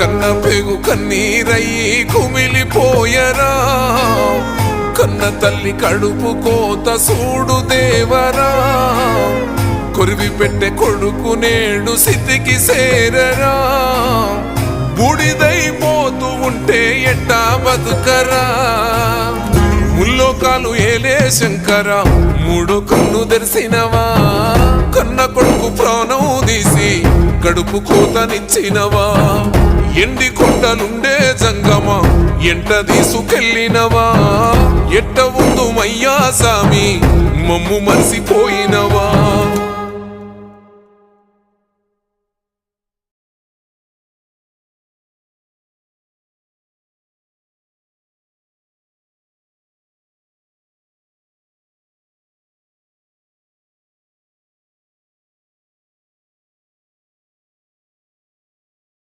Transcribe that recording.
కన్న పెగు కన్నీరయ్యి కుమిలిపోయరా. కన్న తల్లి కడుపు కోత సూడు దేవరా. కొరివి పెట్టె కొడుకు నేడు సిద్ధికి సేరరా. బూడిదైపోతూ ఉంటే ఎట్టా బతుకరా. ముల్లోకాలు ఏలే శంకర మూడు కన్ను తెరిసినవా కన్న కొడుకు ప్రాణం తీసి కడుపు కోతనిచ్చినవా. ఎండి కొండలుండే జంగమా? ఎంట తీసుకెళ్ళినవా? ఎట్ట ఉందుమయ్యా సామి? మమ్ము మరిసిపోయినవా?